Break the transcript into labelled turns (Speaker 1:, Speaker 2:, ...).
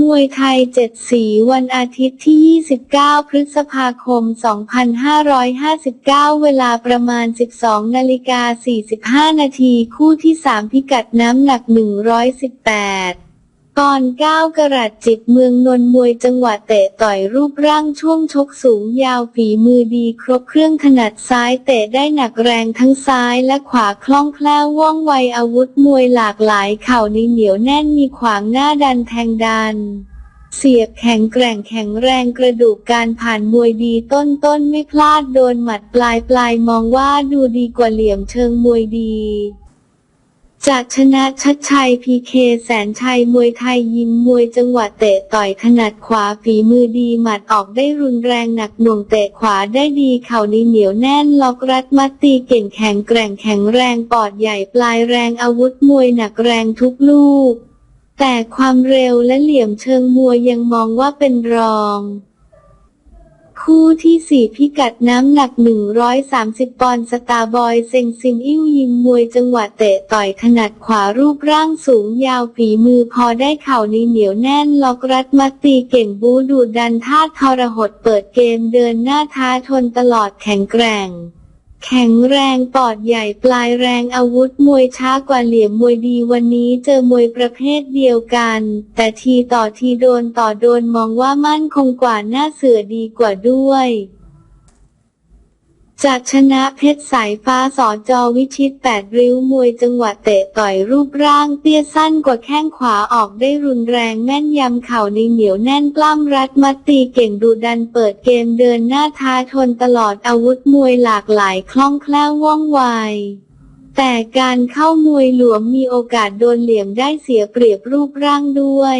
Speaker 1: มวยไทยเจ็ดสีวันอาทิตย์ที่ 29 พฤษภาคม 2559 เวลาประมาณ 12 นาฬิกา 45 นาที คู่ที่ 3 พิกัดน้ำหนัก 118 ก่อนก้าวกระดจิตเมืองนนท์มวยจังหวะเตะต่อยรูปร่างช่วงชกสูงยาวฝีมือดีครบเครื่องถนัดซ้ายเตะได้หนักแรงทั้งซ้ายและขวาคล่องแคล่วว่องไวอาวุธมวยหลากหลายเข่าในเหนียวแน่นมีขวางหน้าดันแทงดันเสียบแข็งแกร่งแข็งแรงกระดูกการผ่านมวยดีต้นต้นไม่พลาดโดนหมัดปลายปลายมองว่าดูดีกว่าเหลี่ยมเชิงมวยดี จากชนะชัดชัยพีเคแสนชัยมวยไทยยิมมวยจังหวะเตะต่อยถนัดขวาฝีมือดีหมัดออกได้รุนแรงหนักหน่วงเตะขวาได้ดีเข่าในเหนียวแน่นล็อกรัดมัดตีเก่งแข็งแกร่งแข็งแรงปอดใหญ่ปลายแรงอาวุธมวยหนักแรงทุกลูก แต่ความเร็วและเหลี่ยมเชิงมวยยังมองว่าเป็นรอง คู่ที่สี่พิกัดน้ำหนัก 130 ปอนด์สตาร์บอย เซงซินอิ่วยิงมวยจังหวะเตะต่อยถนัดขวารูปร่างสูงยาวฝีมือพอได้เข่าในเหนียวแน่น ล็อกรัดมัดตีเก่งบูดูดันท่าทรหดเปิดเกมเดินหน้าท้าทนตลอดแข็งแกร่ง แข็งแรงปอดใหญ่ปลายแรงอาวุธมวยช้ากว่าเหลี่ยมมวยดีวันนี้เจอมวยประเภทเดียวกัน แต่ทีต่อทีโดนต่อโดนมองว่ามั่นคงกว่าหน้าเสือดีกว่าด้วย จากชนะเพชรสายฟ้าสอจอวิชิตแปดริ้วมวยจังหวะเตะต่อยรูปร่างเตี้ยสั้นกว่าแข้งขวาออกได้รุนแรงแม่นยำเข่าในเหนียวแน่นปล้ำรัดมัดตีเก่งดูดันเปิดเกมเดินหน้าท้าทนตลอดอาวุธมวยหลากหลายคล่องแคล่วว่องไวแต่การเข้ามวยหลวมมีโอกาสโดนเหลี่ยมได้เสียเปรียบรูปร่างด้วย